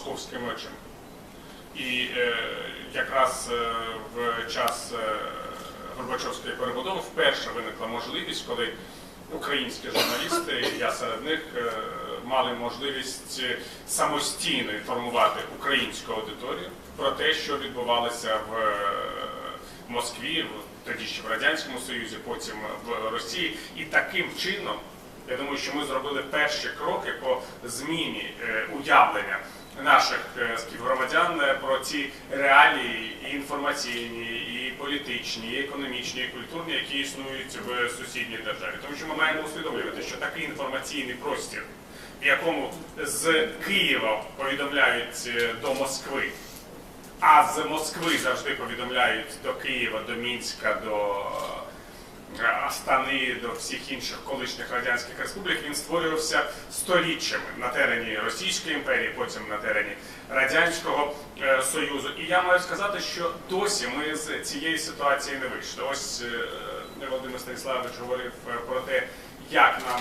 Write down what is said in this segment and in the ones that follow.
московськими очима. І е, якраз е, в час е, Горбачовської перебудови вперше виникла можливість, коли українські журналісти, я серед них, е, мали можливість самостійно інформувати українську аудиторію про те, що відбувалося в е, Москві, тоді ще в Радянському Союзі, потім в Росії. І таким чином, я думаю, що ми зробили перші кроки по зміні уявлення наших е, співгромадян е, про ці реалії і інформаційні, і політичні, і економічні, і культурні, які існують в сусідній державі. Тому що ми маємо усвідомлювати, що такий інформаційний простір, в якому з Києва повідомляють е, до Москви, а з Москви завжди повідомляють до Києва, до Мінська, до Астани, до всіх інших колишніх радянських республік, він створювався сторіччями на терені Російської імперії, потім на терені Радянського е, Союзу. І я маю сказати, що досі ми з цієї ситуації не вийшли. Ось е, Володимир Станіславович говорив е, про те, як нам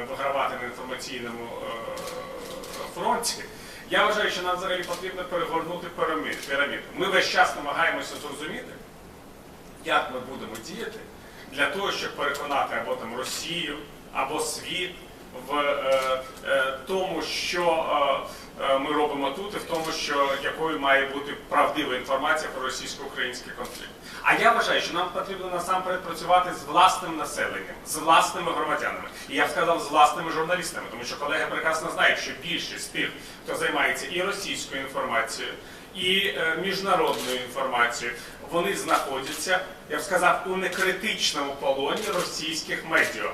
е, вигравати на інформаційному е, фронті. Я вважаю, що нам взагалі потрібно перегорнути пірамід- піраміду. Ми весь час намагаємося зрозуміти, як ми будемо діяти для того, щоб переконати або там Росію, або світ в е, е, тому, що е, е, ми робимо тут, і в тому, що якою має бути правдива інформація про російсько-український конфлікт. А я вважаю, що нам потрібно насамперед працювати з власним населенням, з власними громадянами. І я сказав, з власними журналістами, тому що колеги прекрасно знають, що більшість тих, хто займається і російською інформацією, і міжнародної міжнародною інформацією, вони знаходяться, я б сказав, у некритичному полоні російських медіа.